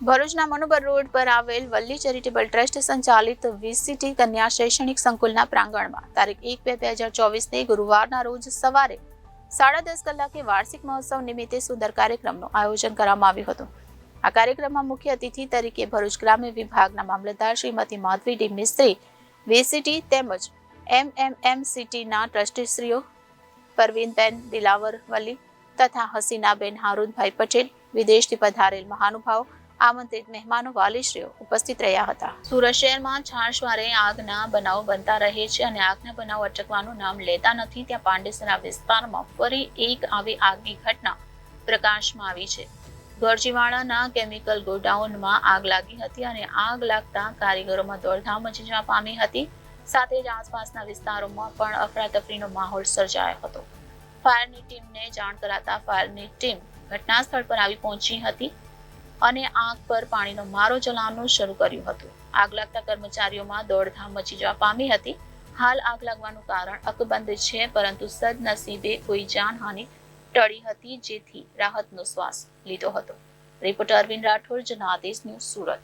ભરૂચના મનુબર રોડ પર આવેલ વલ્લી ચેરિટેબલ ટ્રસ્ટ સંચાલિત વીસીટી કન્યા શૈક્ષણિક સંકુલના પ્રાંગણમાં તારીખ એક બે બે હજાર ચોવીસને ગુરુવારના રોજ સવારે સાડા દસ કલાકે વાર્ષિક મહોત્સવ નિમિત્તે સુંદર કાર્યક્રમનું આયોજન કરવામાં આવ્યું હતું. આ કાર્યક્રમમાં મુખ્ય અતિથિ તરીકે ભરૂચ ગ્રામ્ય વિભાગના મામલતદાર શ્રીમતી માધવી ડી મિસ્ત્રી, વીસીટી તેમજ એમએમએમસીટીના ટ્રસ્ટીશ્રીઓ પરવીનબેન દિલાવર વલી તથા હસીનાબેન હારૂદભાઈ પટેલ, વિદેશથી પધારેલ મહાનુભાવો આમંત્રિત મહેમાનો વાલીશ્રીઓ ઉપસ્થિત રહ્યા હતા. સુરત શહેરમાં છાશવારે આગના બનાવ બનતા રહે છે અને આગના બનાવ અટકવાનું નામ લેતા નથી. ત્યાં પાંડેસરા વિસ્તારમાં ફરી એક આવી આગની ઘટના પ્રકાશમાં આવી છે. ગરજીવાડાના કેમિકલ ગોડાઉનમાં આગ લાગી હતી અને આગ લાગતા કારીગરોમાં દોડધામ મચી જવા પામી હતી. સાથે જ આસપાસના વિસ્તારોમાં પણ અફરાતફરીનો માહોલ સર્જાયો હતો. ફાયરની ટીમને જાણ કરાતા ફાયરની ટીમ ઘટના સ્થળ પર આવી પહોંચી હતી. અને આગ પર પાણીનો મારો ચલાવવાનું શરૂ કર્યું હતું. આગ લાગતા કર્મચારીઓમાં દોડધામ મચી જવા પામી હતી. હાલ આગ લાગવાનું કારણ અકબંધ છે, પરંતુ સદનસીબે કોઈ જાનહાનિ ટળી હતી જેથી રાહતનો શ્વાસ લીધો હતો. Reporter Arvind Rathod, Janadesh news Surat.